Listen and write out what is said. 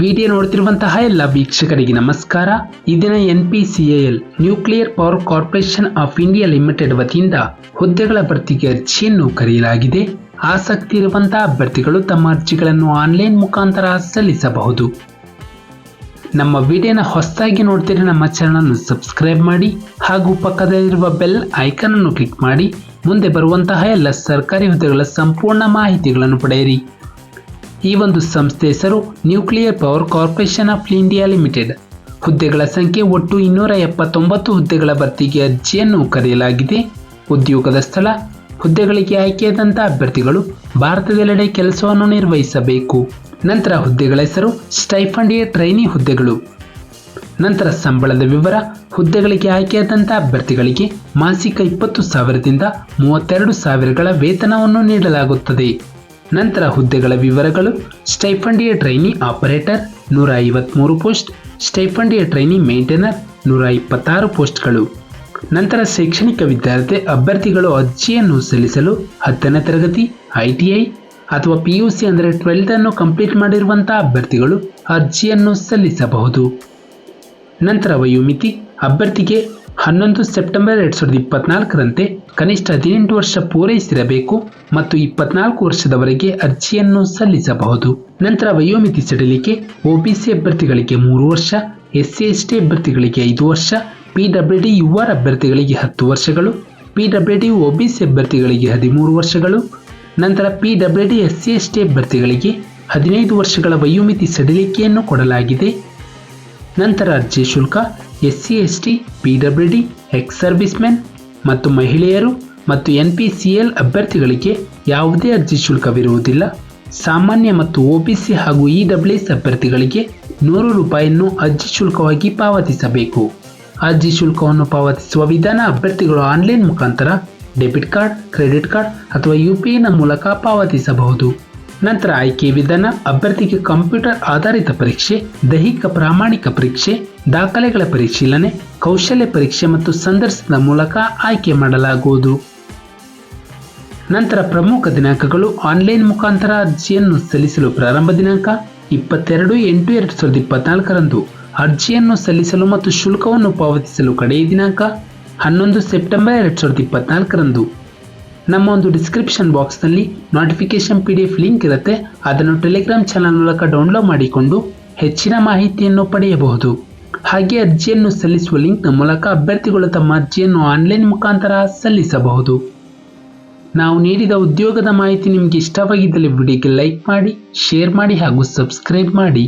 Video ನೋಡ್ತಿರುವಂತಹ ಎಲ್ಲ ವೀಕ್ಷಕರಿಗೆ ನಮಸ್ಕಾರ. ಇದಿನ ದಿನ N P C L nuclear power corporation of India limited ವತಿಯಿಂದ ಹುದ್ದೆಗಳ ಭರ್ತಿಗೆ ಅರ್ಜಿಯನ್ನು ಕರೆಯಲಾಗಿದೆ. ಆಸಕ್ತಿ ಇರುವಂತಹ ಅಭ್ಯರ್ಥಿಗಳು ತಮ್ಮ ಅರ್ಜಿಗಳನ್ನು ಆನ್ಲೈನ್ ಮುಖಾಂತರ ಸಲ್ಲಿಸಬಹುದು. ನಮ್ಮ ವಿಡಿಯೋನ ಹೊಸದಾಗಿ ನೋಡ್ತಿರೋ ನಮ್ಮ ಚಾನಲ್ ಸಬ್ಸ್ಕ್ರೈಬ್ ಮಾಡಿ ಹಾಗೂ ಪಕ್ಕದಲ್ಲಿರುವ ಬೆಲ್ ಐಕಾನ್ ಅನ್ನು ಕ್ಲಿಕ್ ಮಾಡಿ. ಮುಂದೆ ಬರುವಂತಹ ಎಲ್ಲ ಸರ್ಕಾರಿ ಹುದ್ದೆಗಳ ಸಂಪೂರ್ಣ ಮಾಹಿತಿಗಳನ್ನು ಪಡೆಯಿರಿ. ಈ ಒಂದು ಸಂಸ್ಥೆ ಹೆಸರು nuclear power corporation of India limited ಹುದ್ದೆಗಳ ಸಂಖ್ಯೆ ಒಟ್ಟು ಇನ್ನೂರ ಎಪ್ಪತ್ತೊಂಬತ್ತು ಹುದ್ದೆಗಳ ಭರ್ತಿಗೆ ಅರ್ಜಿಯನ್ನು ಕರೆಯಲಾಗಿದೆ. ಉದ್ಯೋಗದ ಸ್ಥಳ, ಹುದ್ದೆಗಳಿಗೆ ಆಯ್ಕೆಯಾದಂಥ ಅಭ್ಯರ್ಥಿಗಳು ಭಾರತದೆಲ್ಲೆಡೆ ಕೆಲಸವನ್ನು ನಿರ್ವಹಿಸಬೇಕು. ನಂತರ ಹುದ್ದೆಗಳ ಹೆಸರು ಸ್ಟೈಫಂಡಿಯ ಟ್ರೈನಿ ಹುದ್ದೆಗಳು. ನಂತರ ಸಂಬಳದ ವಿವರ, ಹುದ್ದೆಗಳಿಗೆ ಆಯ್ಕೆಯಾದಂಥ ಅಭ್ಯರ್ಥಿಗಳಿಗೆ ಮಾಸಿಕ ಇಪ್ಪತ್ತು ಸಾವಿರದಿಂದ ಮೂವತ್ತೆರಡು ಸಾವಿರಗಳ ವೇತನವನ್ನು ನೀಡಲಾಗುತ್ತದೆ. ನಂತರ ಹುದ್ದೆಗಳ ವಿವರಗಳು, ಸ್ಟೈಫಂಡಿಯ ಟ್ರೈನಿ ಆಪರೇಟರ್ ನೂರ ಐವತ್ಮೂರು ಪೋಸ್ಟ್, ಸ್ಟೈಫಂಡಿಯ ಟ್ರೈನಿ ಮೇಂಟೈನರ್ ನೂರ ಇಪ್ಪತ್ತಾರು ಪೋಸ್ಟ್ಗಳು. ನಂತರ ಶೈಕ್ಷಣಿಕ ವಿದ್ಯಾರ್ಥಿ ಅಭ್ಯರ್ಥಿಗಳು ಅರ್ಜಿಯನ್ನು ಸಲ್ಲಿಸಲು ಹತ್ತನೇ ತರಗತಿ, ಐ ಟಿ ಐ ಅಥವಾ ಪಿ ಯು ಸಿ ಅಂದರೆ ಟ್ವೆಲ್ತ್ ಅನ್ನು ಕಂಪ್ಲೀಟ್ ಮಾಡಿರುವಂತಹ ಅಭ್ಯರ್ಥಿಗಳು ಅರ್ಜಿಯನ್ನು ಸಲ್ಲಿಸಬಹುದು. ನಂತರ ವಯೋಮಿತಿ, ಅಭ್ಯರ್ಥಿಗೆ ಹನ್ನೊಂದು ಸೆಪ್ಟೆಂಬರ್ ಎರಡು ಸಾವಿರದ ಇಪ್ಪತ್ನಾಲ್ಕರಂತೆ ಕನಿಷ್ಠ ಹದಿನೆಂಟು ವರ್ಷ ಪೂರೈಸಿರಬೇಕು ಮತ್ತು ಇಪ್ಪತ್ನಾಲ್ಕು ವರ್ಷದವರೆಗೆ ಅರ್ಜಿಯನ್ನು ಸಲ್ಲಿಸಬಹುದು. ನಂತರ ವಯೋಮಿತಿ ಸಡಿಲಿಕೆ ಒಬಿಸಿ ಅಭ್ಯರ್ಥಿಗಳಿಗೆ ಮೂರು ವರ್ಷ ಎಸ್ಸಿ ಎಸ್ ಟಿ ಅಭ್ಯರ್ಥಿಗಳಿಗೆ ಐದು ವರ್ಷ, P W D U R ಅಭ್ಯರ್ಥಿಗಳಿಗೆ ಹತ್ತು ವರ್ಷಗಳು, ಪಿ ಡಬ್ಲ್ಯೂ ಡಿ ಒಬಿಸಿ ಅಭ್ಯರ್ಥಿಗಳಿಗೆ ಹದಿಮೂರು ವರ್ಷಗಳು, ನಂತರ P W D, S C S T ಅಭ್ಯರ್ಥಿಗಳಿಗೆ ಹದಿನೈದು ವರ್ಷಗಳ ವಯೋಮಿತಿ ಸಡಿಲಿಕೆಯನ್ನು ಕೊಡಲಾಗಿದೆ. ನಂತರ ಅರ್ಜಿ ಶುಲ್ಕ S C S T P W D, ex servicemen ಮತ್ತು ಮಹಿಳೆಯರು ಮತ್ತು ಎನ್ ಪಿ ಸಿ ಎಲ್ ಅಭ್ಯರ್ಥಿಗಳಿಗೆ ಯಾವುದೇ ಅರ್ಜಿ ಶುಲ್ಕವಿರುವುದಿಲ್ಲ. ಸಾಮಾನ್ಯ ಮತ್ತು ಒ ಬಿ ಸಿ ಹಾಗೂ ಇ ಡಬ್ಲ್ಯೂ ಎಸ್ ಅಭ್ಯರ್ಥಿಗಳಿಗೆ ನೂರು ರೂಪಾಯಿಯನ್ನು ಅರ್ಜಿ ಶುಲ್ಕವಾಗಿ ಪಾವತಿಸಬೇಕು. ಅರ್ಜಿ ಶುಲ್ಕವನ್ನು ಪಾವತಿಸುವ ವಿಧಾನ ಅಭ್ಯರ್ಥಿಗಳು ಆನ್ಲೈನ್ ಮುಖಾಂತರ ಡೆಬಿಟ್ ಕಾರ್ಡ್, ಕ್ರೆಡಿಟ್ ಕಾರ್ಡ್ ಅಥವಾ ಯು ಪಿ ಐನ ಮೂಲಕ ಪಾವತಿಸಬಹುದು. ನಂತರ ಆಯ್ಕೆ ವಿಧಾನ, ಅಭ್ಯರ್ಥಿಗೆ ಕಂಪ್ಯೂಟರ್ ಆಧಾರಿತ ಪರೀಕ್ಷೆ, ದೈಹಿಕ ಪ್ರಾಮಾಣಿಕ ಪರೀಕ್ಷೆ, ದಾಖಲೆಗಳ ಪರಿಶೀಲನೆ, ಕೌಶಲ್ಯ ಪರೀಕ್ಷೆ ಮತ್ತು ಸಂದರ್ಶನದ ಮೂಲಕ ಆಯ್ಕೆ ಮಾಡಲಾಗುವುದು. ನಂತರ ಪ್ರಮುಖ ದಿನಾಂಕಗಳು ಆನ್ಲೈನ್ ಮುಖಾಂತರ ಅರ್ಜಿಯನ್ನು ಸಲ್ಲಿಸಲು ಪ್ರಾರಂಭ ದಿನಾಂಕ ಇಪ್ಪತ್ತೆರಡು ಎಂಟು ಎರಡು ಸಾವಿರದ ಇಪ್ಪತ್ನಾಲ್ಕರಂದು. ಅರ್ಜಿಯನ್ನು ಸಲ್ಲಿಸಲು ಮತ್ತು ಶುಲ್ಕವನ್ನು ಪಾವತಿಸಲು ಕಡೆಯ ದಿನಾಂಕ ಹನ್ನೊಂದು ಸೆಪ್ಟೆಂಬರ್ ಎರಡು ಸಾವಿರದ ಇಪ್ಪತ್ನಾಲ್ಕರಂದು. ನಮ್ಮ ಒಂದು ಡಿಸ್ಕ್ರಿಪ್ಷನ್ ಬಾಕ್ಸ್ನಲ್ಲಿ notification P D F link ಇರುತ್ತೆ. ಅದನ್ನು ಟೆಲಿಗ್ರಾಮ್ ಚಾನಲ್ ಮೂಲಕ ಡೌನ್ಲೋಡ್ ಮಾಡಿಕೊಂಡು ಹೆಚ್ಚಿನ ಮಾಹಿತಿಯನ್ನು ಪಡೆಯಬಹುದು. ಹಾಗೆ ಅರ್ಜಿಯನ್ನು ಸಲ್ಲಿಸುವ ಲಿಂಕ್ನ ಮೂಲಕ ಅಭ್ಯರ್ಥಿಗಳು ತಮ್ಮ ಅರ್ಜಿಯನ್ನು ಆನ್ಲೈನ್ ಮುಖಾಂತರ ಸಲ್ಲಿಸಬಹುದು. ನಾವು ನೀಡಿದ ಉದ್ಯೋಗದ ಮಾಹಿತಿ ನಿಮಗೆ ಇಷ್ಟವಾಗಿದ್ದಲ್ಲಿ ವಿಡಿಯೋಗೆ ಲೈಕ್ ಮಾಡಿ ಶೇರ್ ಮಾಡಿ ಹಾಗೂ ಸಬ್ಸ್ಕ್ರೈಬ್ ಮಾಡಿ.